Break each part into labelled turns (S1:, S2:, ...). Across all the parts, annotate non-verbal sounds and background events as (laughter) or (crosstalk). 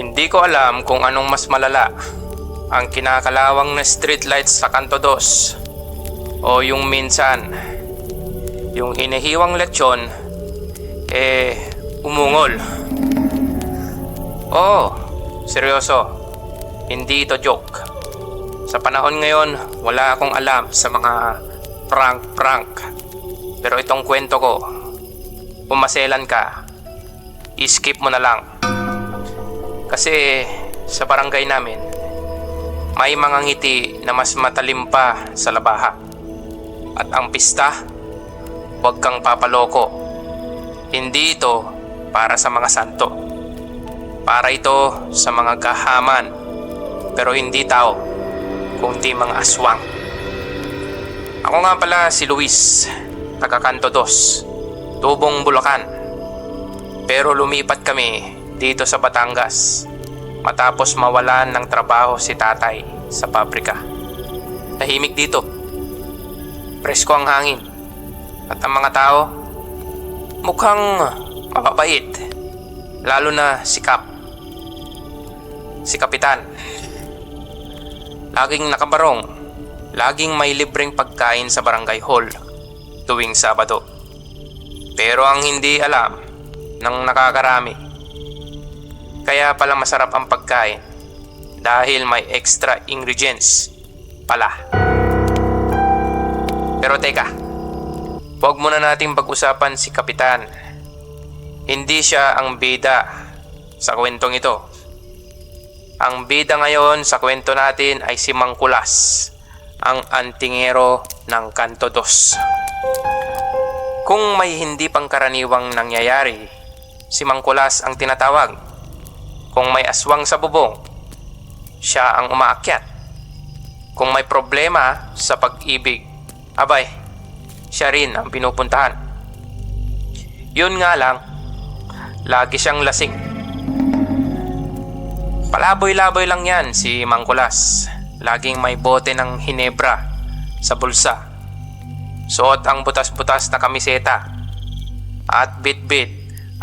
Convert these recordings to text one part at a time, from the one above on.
S1: Hindi ko alam kung anong mas malala. Ang kinakalawang na streetlights sa Kanto Dos o yung minsan yung hinihiwang lechon eh umungol. Oo, seryoso. Hindi ito joke. Sa panahon ngayon, wala akong alam sa mga prank-prank. Pero itong kwento ko, pumaselan ka, i-skip mo na lang. Kasi sa barangay namin, may mga ngiti na mas matalim pa sa labaha. At ang pista, huwag kang papaloko. Hindi ito para sa mga santo. Para ito sa mga kahaman, pero hindi tao, kundi mga aswang. Ako nga pala si Luis, taga Kanto Dos, Tubong Bulacan. Pero lumipat kami dito sa Batangas matapos mawalan ng trabaho si tatay sa pabrika. Tahimik dito. Presko ang hangin. At ang mga tao, mukhang mababait. Lalo na si Kap. Si Kapitan. Laging nakabarong. Laging may libreng pagkain sa barangay hall tuwing Sabado. Pero ang hindi alam ng nakakarami, kaya pala masarap ang pagkain dahil may extra ingredients pala. Pero teka, huwag muna nating pag-usapan si Kapitan. Hindi siya ang bida sa kwentong ito. Ang bida ngayon sa kwento natin ay si Mangkulas, ang antingero ng Kanto Dos. Kung may hindi pangkaraniwang nangyayari, si Mangkulas ang tinatawag. Kung may aswang sa bubong, siya ang umaakyat. Kung may problema sa pag-ibig, abay, siya rin ang pinupuntahan. Yun nga lang, lagi siyang lasing. Palaboy-laboy lang yan si Mangkulas. Laging may bote ng hinebra sa bulsa. Suot ang butas-butas na kamiseta. At bit-bit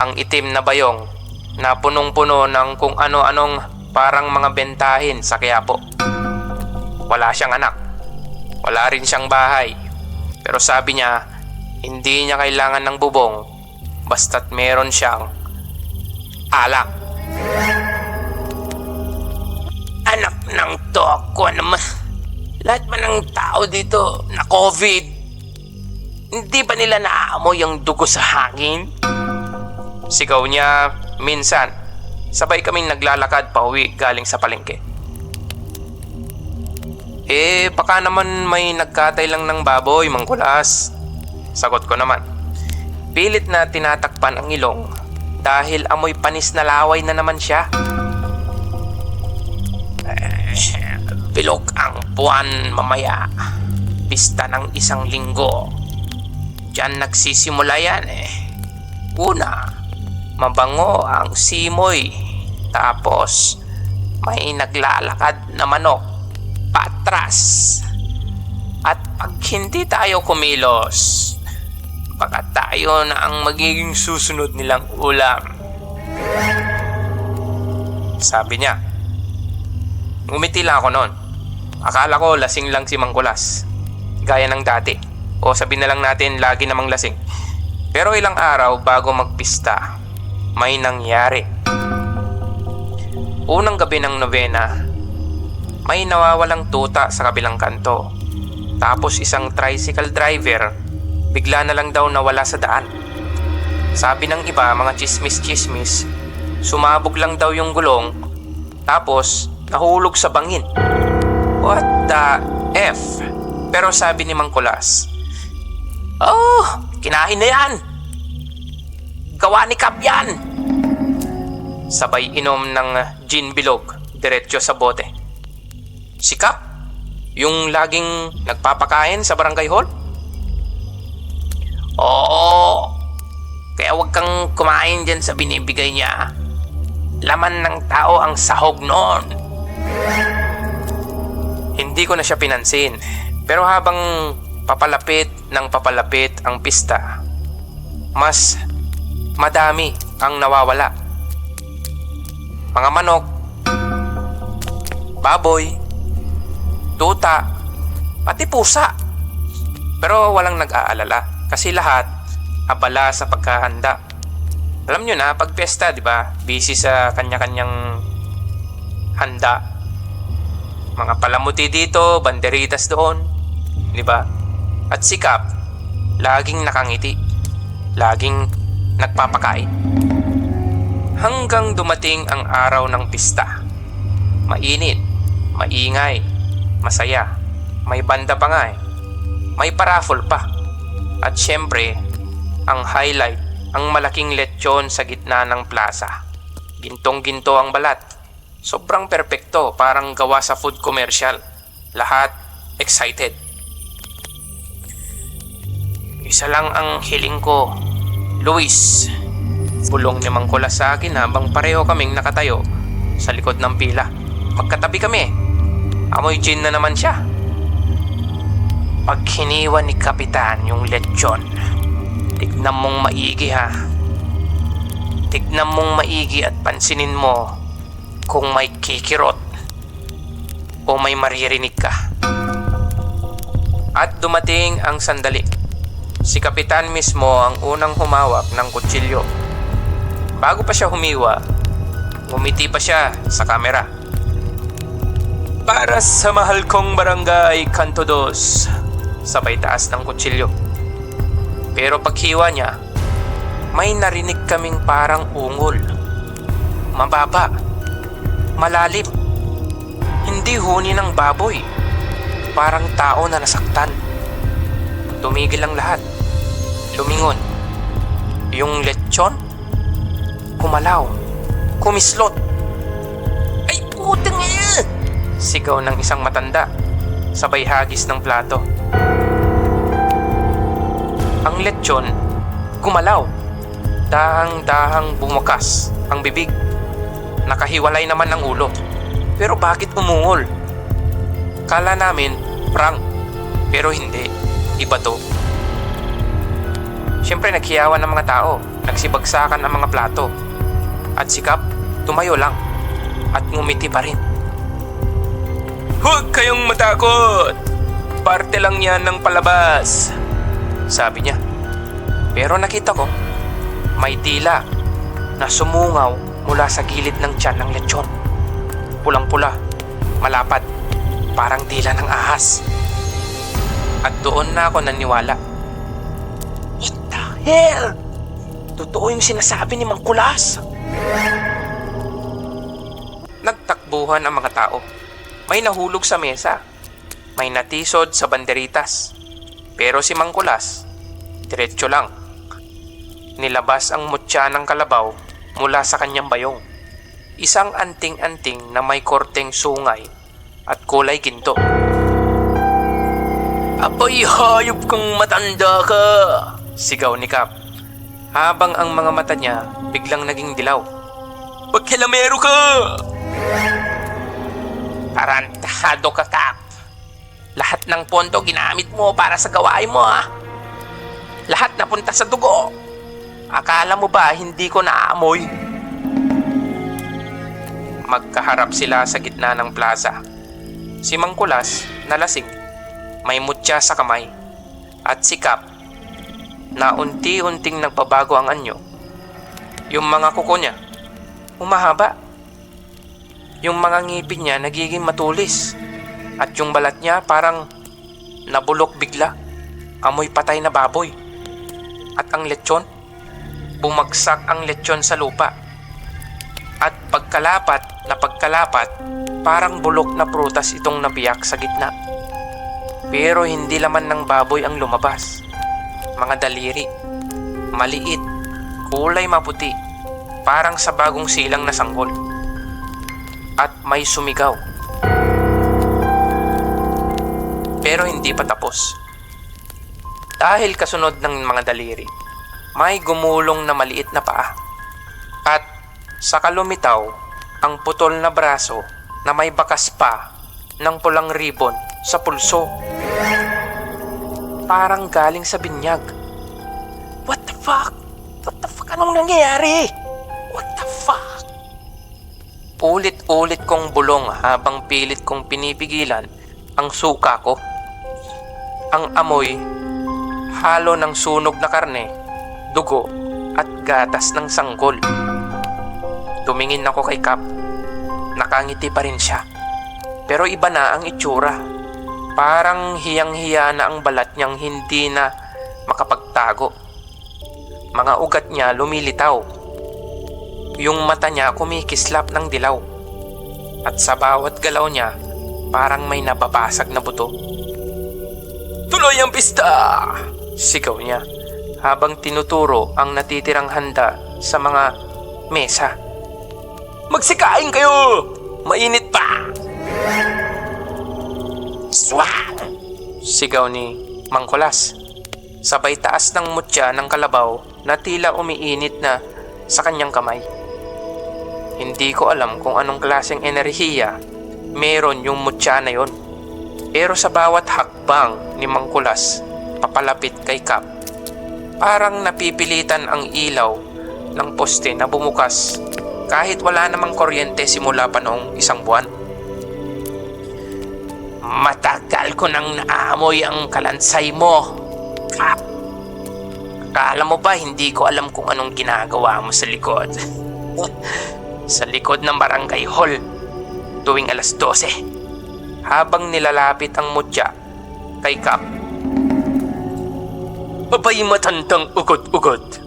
S1: ang itim na bayong na punong-puno ng kung ano-anong parang mga bentahin sa Quiapo. Wala siyang anak. Wala rin siyang bahay. Pero sabi niya, hindi niya kailangan ng bubong basta't meron siyang alak. Anak ng toko naman. Lahat ba ng tao dito na COVID? Hindi ba nila naaamoy ang dugo sa hangin? Sigaw niya minsan. Sabay kaming naglalakad pa uwi galing sa palengke. Eh, baka naman may nagkatay lang ng baboy, mangkulas. Sagot ko naman. Pilit na tinatakpan ang ilong dahil amoy panis na laway na naman siya. Eh, bilog ang buwan mamaya. Pista ng isang linggo. Diyan nagsisimula yan eh. Una, mabango ang simoy. Tapos, may naglalakad na manok patras. At pag hindi tayo kumilos, baka tayo na ang magiging susunod nilang ulam. Sabi niya. Ngumiti lang ako noon. Akala ko lasing lang si Mangkulas. Gaya ng dati. O sabi na lang natin lagi namang lasing. Pero ilang araw bago magpista, may nangyari. Unang gabi ng novena, may nawawalang tuta sa kabilang kanto. Tapos isang tricycle driver, bigla na lang daw nawala sa daan. Sabi ng iba, mga chismis-chismis, sumabog lang daw yung gulong, tapos nahulog sa bangin. What the F? Pero sabi ni Mangkulas, Oh, kinain na yan! Gawa ni Kap yan! Sabay inom ng gin bilog, diretso sa bote. Si Kap, yung laging nagpapakain sa barangay hall? Oo, kaya huwag kang kumain dyan sa binibigay niya. Laman ng tao ang sahog noon. Hindi ko na siya pinansin. Pero habang papalapit ng papalapit ang pista, mas madami ang nawawala. mga manok, baboy, tuta, pati pusa. Pero walang nag-aalala kasi lahat abala sa pagkahanda. Alam nyo na, pag pesta, di ba? Busy sa kanya-kanyang handa. Mga palamuti dito, banderitas doon, di ba? At si Kap, laging nakangiti. Laging nagpapakain. Hanggang dumating ang araw ng pista. Mainit, maingay, masaya. May banda pa nga eh. May paraffol pa. At syempre, ang highlight, ang malaking lechon sa gitna ng plaza. Gintong-ginto ang balat. Sobrang perpekto, parang gawa sa food commercial. Lahat excited. Isa lang ang hiling ko, Luis. Bulong ni Mang Kulas sa akin habang pareho kaming nakatayo sa likod ng pila. Magkatabi kami. Amoy gin na naman siya. Pag hiniwa ni Kapitan yung lechon, tignan mong maigi ha. Tignan mong maigi at pansinin mo kung may kikirot o may maririnig ka. At dumating ang sandali. Si Kapitan mismo ang unang humawak ng kutsilyo. Bago pa siya humiwa, ngumiti pa siya sa kamera. Para sa mahal kong barangay Kanto Dos, sabay taas ng kutsilyo. Pero paghiwa niya, may narinig kaming parang ungol. Mababa, malalim, hindi huni ng baboy, parang tao na nasaktan. Tumigil ang lahat. Lumingon. Yung lechon? Kumalaw. Kumislot. Ay, putang ina! Sigaw ng isang matanda. Sabay hagis ng plato. Ang lechon, gumalaw. Dahang-dahang bumukas ang bibig. Nakahiwalay naman ang ulo. Pero bakit umungol? Kala namin, prank. Pero hindi. Iba to. Siyempre naghiyawan ng mga tao. Nagsibagsakan ang mga plato. At si Kap, tumayo lang. At ngumiti pa rin. Huwag kayong matakot! Parte lang yan ng palabas. Sabi niya. Pero nakita ko, may dila na sumungaw mula sa gilid ng tiyan ng lechon. Pulang-pula, malapad, parang dila ng ahas. At doon na ako naniwala. Hell? Totoo yung sinasabi ni Mang Kulas. Nagtakbuhan ang mga tao. May nahulog sa mesa. May natisod sa banderitas. Pero si Mang Kulas, diretso lang. Nilabas ang mutya ng kalabaw mula sa kanyang bayong. Isang anting-anting na may korteng sungay at kulay ginto. Abay, hayop kang matanda ka! Sigaw ni Kap. Habang ang mga mata niya biglang naging dilaw. Pagkilamero ka! Tarantado ka, Kap. Lahat ng pondo ginamit mo para sa gawain mo, ha? Lahat napunta sa dugo. Akala mo ba hindi ko naamoy? Magkaharap sila sa gitna ng plaza. Si Mang Kulas, nalasing, may mutya sa kamay. At si Kap, na unti-unting nagbabago ang anyo. Yung mga kuko niya, humahaba. Yung mga ngipin niya nagiging matulis. At yung balat niya parang nabulok bigla. Amoy patay na baboy. At ang lechon, bumagsak ang lechon sa lupa. At pagkalapat na pagkalapat, parang bulok na prutas itong nabiyak sa gitna. Pero hindi laman ng baboy ang lumabas. Mga daliri, maliit, kulay maputi, parang sa bagong silang na sanggol. At may sumigaw. Pero hindi pa tapos. Dahil kasunod ng mga daliri, may gumulong na maliit na paa. At sa kalumitaw, ang putol na braso na may bakas pa ng pulang ribbon sa pulso. Parang galing sa binyag. What the fuck? What the fuck? Anong nangyayari? What the fuck? Ulit-ulit kong bulong habang pilit kong pinipigilan ang suka ko. Ang amoy, halo ng sunog na karne, dugo at gatas ng sanggol. Tumingin ako kay Kap. Nakangiti pa rin siya. Pero iba na ang itsura. Parang hiyang-hiya na ang balat niyang hindi na makapagtago. Mga ugat niya lumilitaw. Yung mata niya kumikislap ng dilaw. At sa bawat galaw niya, parang may nababasag na buto. Tuloy ang pista! Sigaw niya habang tinuturo ang natitirang handa sa mga mesa. Magsikain kayo! Mainit pa! Swat! Sigaw ni Mangkulas. Sabay taas ng mutya ng kalabaw na tila umiinit na sa kanyang kamay. Hindi ko alam kung anong klaseng enerhiya meron yung mutya na yon. Pero sa bawat hakbang ni Mangkulas papalapit kay Kap, parang napipilitan ang ilaw ng poste na bumukas kahit wala namang kuryente simula pa noong isang buwan. Ko nang naamoy ang kalansay mo, Kap. Akala mo ba hindi ko alam kung anong ginagawa mo sa likod? (laughs) sa likod ng barangay hall tuwing alas 12 habang nilalapit ang mutya kay Kap. Abay matandang ugot-ugot.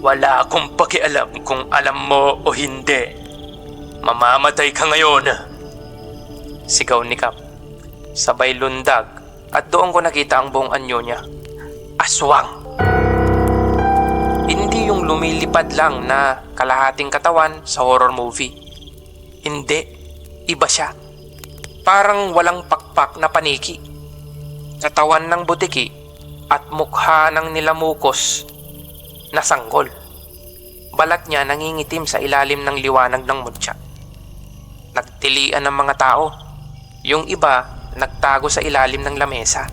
S1: Wala akong pakialam kung alam mo o hindi. Mamamatay ka ngayon. Sigaw ni Kap. Sabay lundag at doon ko nakita ang buong anyo niya. Aswang. Hindi yung lumilipad lang na kalahating katawan sa horror movie. Hindi. Iba siya. Parang walang pakpak na paniki. Katawan ng butiki at mukha ng nilamukos na sanggol. Balat niya nangingitim sa ilalim ng liwanag ng mutya. Nagtilian ng mga tao. Yung iba nagtago sa ilalim ng lamesa.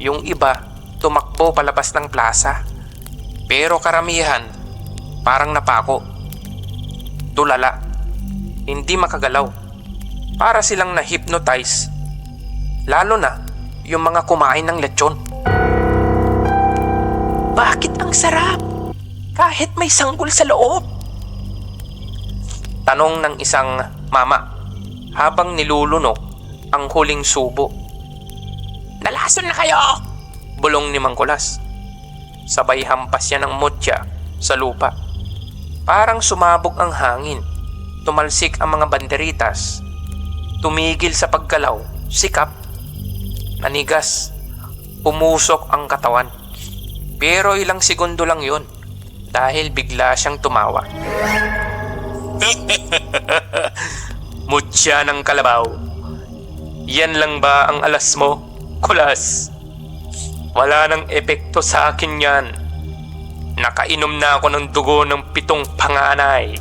S1: Yung iba tumakbo palabas ng plaza. Pero karamihan parang napako. Tulala. Hindi makagalaw. Para silang na-hypnotize. Lalo na yung mga kumain ng lechon. Bakit ang sarap? Kahit may sanggol sa loob. Tanong ng isang mama habang nilulunok ang huling subo. Nalason na kayo! Bulong ni Mangkulas. Sabay hampas niya ng mutya sa lupa. Parang sumabog ang hangin. Tumalsik ang mga banderitas. Tumigil sa paggalaw, sikap. Nanigas. Pumusok ang katawan. Pero ilang segundo lang yon dahil bigla siyang tumawa. (laughs) Mutya ng kalabaw. Yan lang ba ang alas mo, kulas? Wala nang epekto sa akin yan. Nakainom na ako ng dugo ng pitong panganay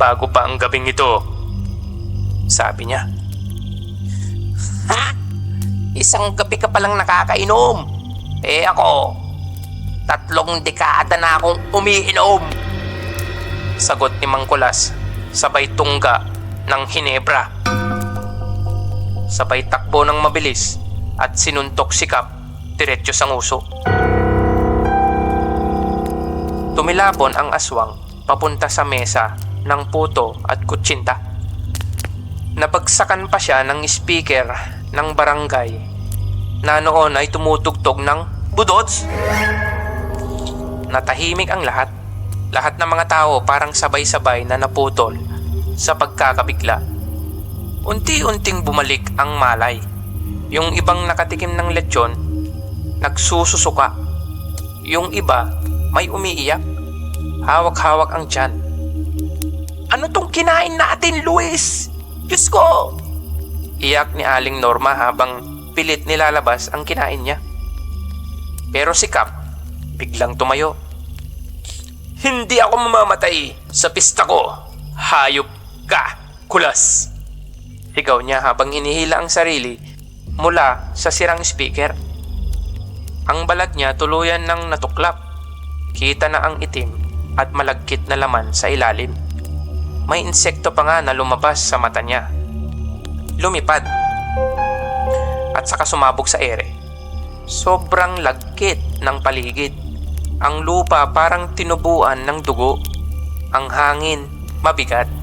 S1: bago pa ang gabing ito. Sabi niya. Ha? Isang gabi ka palang nakakainom. Eh ako, tatlong dekada na akong umiinom. Sagot ni Mangkulas, sabay tungga ng Hinebra. Sabay takbo ng mabilis at sinuntok si Kap diretso sa nguso. Tumilapon ang aswang papunta sa mesa ng puto at kutsinta. Nabagsakan pa siya ng speaker ng barangay na noon ay tumutugtog ng budots. Natahimik ang lahat. Lahat ng mga tao parang sabay-sabay na naputol sa pagkakabigla. Unti-unting bumalik ang malay. Yung ibang nakatikim ng lechon, nagsususuka. Yung iba, may umiiyak. Hawak-hawak ang tiyan. Ano tong kinain natin, Luis? Diyos ko! Iyak ni Aling Norma habang pilit nilalabas ang kinain niya. Pero si Cap, biglang tumayo. Hindi ako mamamatay sa pista ko. Hayop ka, kulas. Sigaw niya habang hinihila ang sarili mula sa sirang speaker. Ang balat niya tuluyan ng natuklap. Kita na ang itim at malagkit na laman sa ilalim. may insekto pa nga na lumabas sa mata niya. Lumipad. At saka sumabog sa ere. Sobrang lagkit ng paligid. Ang lupa parang tinubuan ng dugo. Ang hangin mabigat.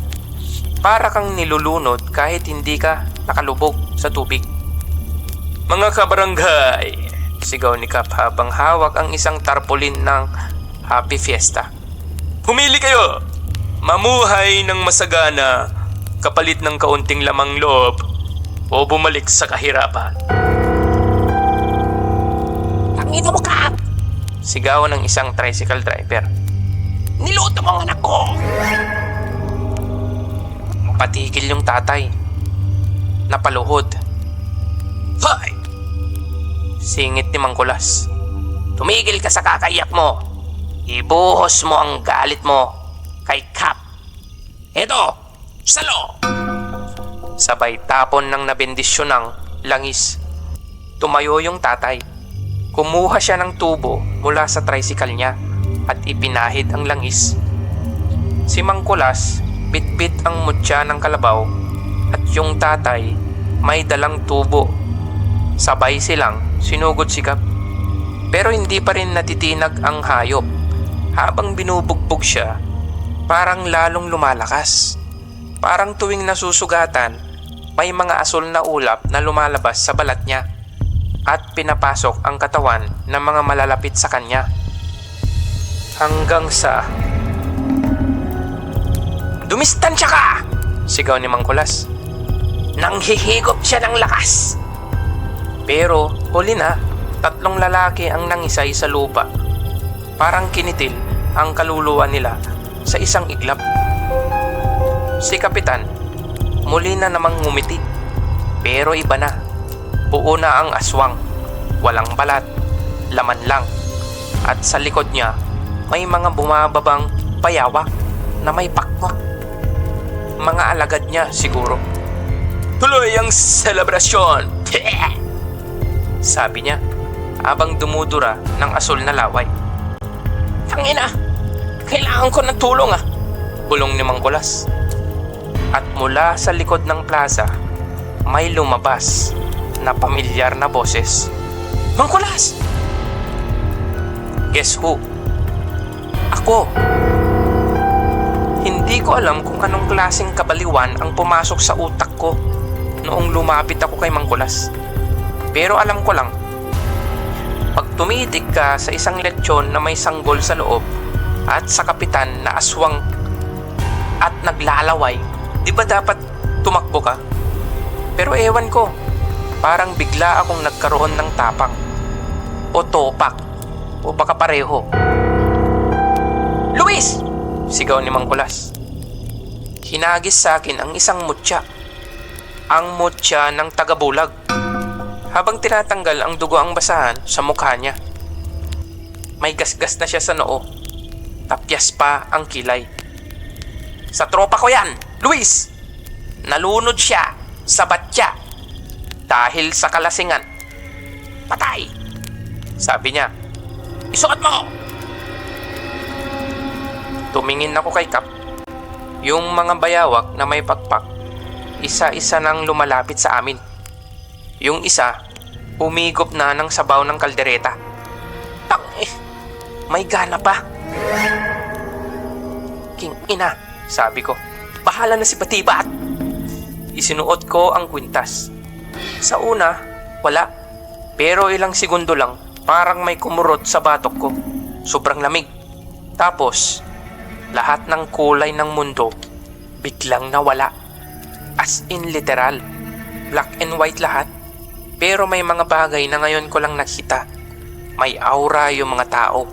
S1: Para kang nilulunod kahit hindi ka nakalubog sa tubig. Mga kabarangay! Sigaw ni Kap habang hawak ang isang tarpaulin ng Happy Fiesta. Pumili kayo! Mamuhay ng masagana kapalit ng kaunting lamang loob o bumalik sa kahirapan. Tangina mo, Kap! Sigawan ng isang tricycle driver. Niluto mo ang anak ko! Patigil yung tatay. Napaluhod. Hoy! Singit ni Mangkulas. Tumigil ka sa kakaiyak mo. Ibuhos mo ang galit mo kay Kap. Eto, salo! Sabay tapon ng nabendisyon ng langis. Tumayo yung tatay. Kumuha siya ng tubo mula sa tricycle niya at ipinahid ang langis. Si Mangkulas bitbit ang mutya ng kalabaw at yung tatay may dalang tubo. Sabay silang sinugod si Kap. Pero hindi pa rin natitinag ang hayop. Habang binubugbog siya, parang lalong lumalakas. Parang tuwing nasusugatan, may mga asol na ulap na lumalabas sa balat niya at pinapasok ang katawan ng mga malalapit sa kanya. Hanggang sa Dumistansya ka! Sigaw ni Mangkulas. Nanghihigop siya ng lakas. Pero huli na, tatlong lalaki ang nangisay sa lupa. Parang kinitil ang kaluluwa nila sa isang iglap. Si Kapitan, muli na namang ngumiti. Pero iba na. Buo na ang aswang. Walang balat. Laman lang. At sa likod niya, may mga bumababang payawak na may pakwak mga alagad niya siguro. Tuloy ang selebrasyon! (laughs) Sabi niya, habang dumudura ng asol na laway. Tangina! Kailangan ko ng tulong ah! Bulong ni Mangkulas. At mula sa likod ng plaza, may lumabas na pamilyar na boses. Mangkulas! Guess who? Ako! Hindi ko alam kung anong klaseng kabaliwan ang pumasok sa utak ko noong lumapit ako kay Mangkulas. Pero alam ko lang, pag tumitig ka sa isang lechon na may sanggol sa loob at sa kapitan na aswang at naglalaway, di ba dapat tumakbo ka? Pero ewan ko, parang bigla akong nagkaroon ng tapang o topak o baka pareho. Luis! Sigaw ni Mangkulas. Hinagis sa akin ang isang mutya. Ang mutya ng tagabulag. Habang tinatanggal ang dugo ang basahan sa mukha niya. May gasgas na siya sa noo. Tapyas pa ang kilay. Sa tropa ko yan, Luis! Nalunod siya sa batya dahil sa kalasingan. Patay! Sabi niya, isuot mo! Tumingin ako kay Kap. Yung mga bayawak na may pakpak, isa-isa nang lumalapit sa amin. Yung isa, umigop na ng sabaw ng kaldereta. Tang eh, may gana pa. King ina, sabi ko. Bahala na si Batibat. Isinuot ko ang kwintas. Sa una, wala. Pero ilang segundo lang, parang may kumurot sa batok ko. Sobrang lamig. Tapos, lahat ng kulay ng mundo biglang nawala. As in literal. Black and white lahat. Pero may mga bagay na ngayon ko lang nakita. May aura yung mga tao.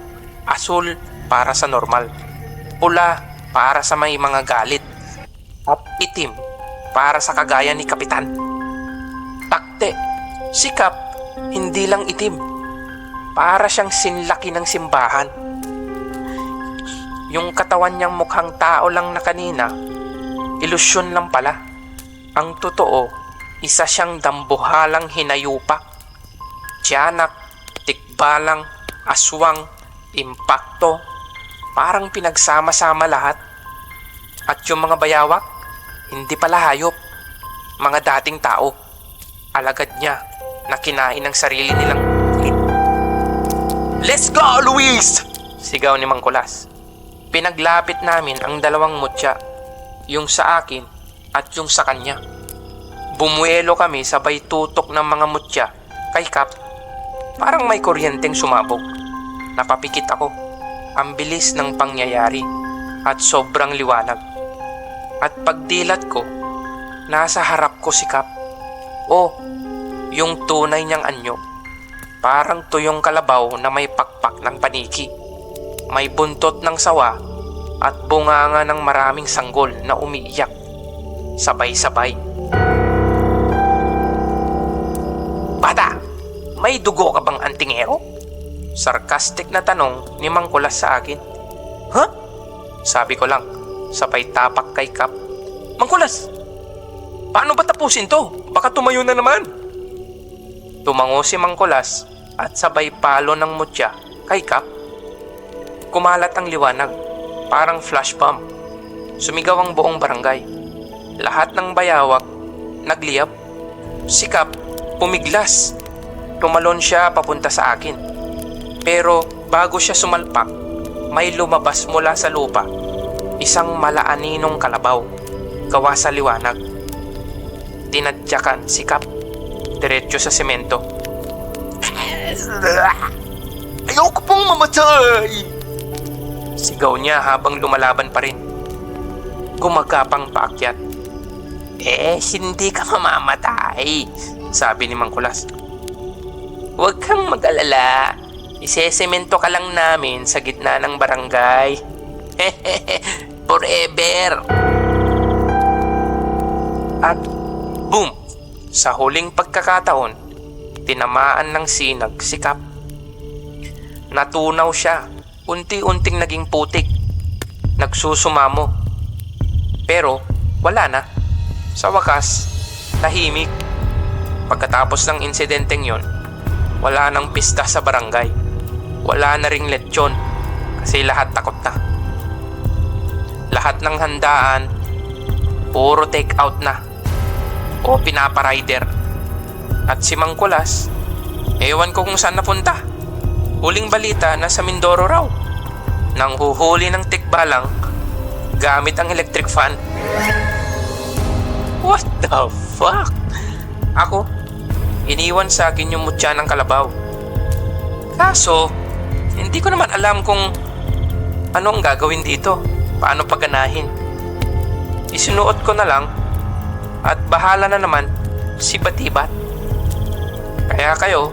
S1: Asul para sa normal. Pula para sa may mga galit. At itim para sa kagaya ni Kapitan. Takte, sikap, hindi lang itim. Para siyang sinlaki ng simbahan. Yung katawan niyang mukhang tao lang na kanina, ilusyon lang pala. Ang totoo, isa siyang dambuhalang hinayupak. Tiyanak, tikbalang, aswang, impakto, parang pinagsama-sama lahat. At yung mga bayawak, hindi pala hayop. Mga dating tao. Alagad niya na kinain ng sarili nilang Let's go, Luis! Sigaw ni Mangkulas. Pinaglapit namin ang dalawang mutya, yung sa akin at yung sa kanya. Bumuelo kami sabay tutok ng mga mutya kay Kap. Parang may kuryenteng sumabog. Napapikit ako. Ang bilis ng pangyayari at sobrang liwanag. At pagdilat ko, nasa harap ko si Kap. Oh, yung tunay niyang anyo. Parang tuyong kalabaw na may pakpak ng paniki. May buntot ng sawa at bunganga ng maraming sanggol na umiiyak. Sabay-sabay. Bata, may dugo ka bang antingero? Sarcastic na tanong ni Mangkulas sa akin. Ha? Sabi ko lang, sabay tapak kay Kap. Mangkulas, paano ba tapusin to? Baka tumayo na naman. Tumango si Mangkulas at sabay palo ng mutya kay Kap. Kumalat ang liwanag, parang flash bomb. Sumigaw ang buong barangay. Lahat ng bayawak nagliyab. Si Kap pumiglas. Tumalon siya papunta sa akin. Pero bago siya sumalpak, may lumabas mula sa lupa. Isang malaaninong kalabaw. Gawa sa liwanag. Tinadyakan si Kap. Diretso sa semento.
S2: Ayoko pong mamatay!
S1: Sigaw niya habang lumalaban pa rin. Gumagapang paakyat. Eh, hindi ka mamamatay, sabi ni Mangkulas. Huwag kang mag-alala. Isesemento ka lang namin sa gitna ng barangay. (laughs) Forever! At boom! Sa huling pagkakataon, tinamaan ng sinag si Kap. Natunaw siya. Unti-unting naging putik. Nagsusumamo. Pero wala na. Sa wakas, tahimik. Pagkatapos ng insidenteng yon, wala nang pista sa barangay. Wala na ring lechon kasi lahat takot na. Lahat ng handaan, puro take out na o pinaparider. At si Mangkulas, ewan ko kung saan napunta. Huling balita na sa Mindoro raw. Nang huhuli ng tikbalang gamit ang electric fan. What the fuck? Ako, iniwan sa akin yung mutya ng kalabaw. Kaso, hindi ko naman alam kung ano ang gagawin dito. Paano paganahin. Isinuot ko na lang at bahala na naman si Batibat. Kaya kayo,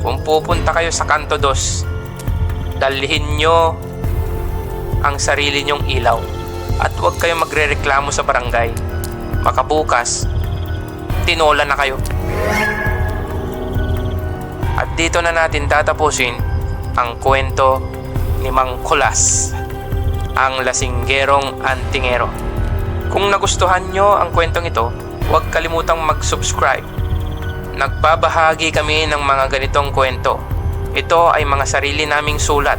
S1: kung pupunta kayo sa Kanto Dos, dalhin nyo ang sarili nyong ilaw at huwag kayo magrereklamo sa barangay. Baka bukas, tinola na kayo. At dito na natin tatapusin ang kwento ni Mang Kulas, ang lasinggerong antingero. Kung nagustuhan nyo ang kwentong ito, huwag kalimutang mag-subscribe. Nagbabahagi kami ng mga ganitong kwento. Ito ay mga sarili naming sulat,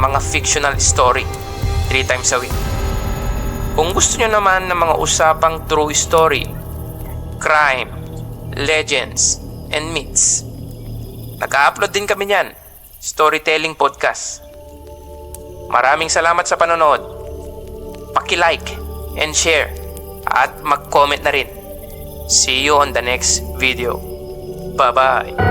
S1: mga fictional story, 3 times a week. Kung gusto nyo naman ng mga usapang true story, crime, legends, and myths, nag-upload din kami niyan, storytelling podcast. Maraming salamat sa panonood. Paki-like and share at mag-comment na rin. See you on the next video. Bye bye.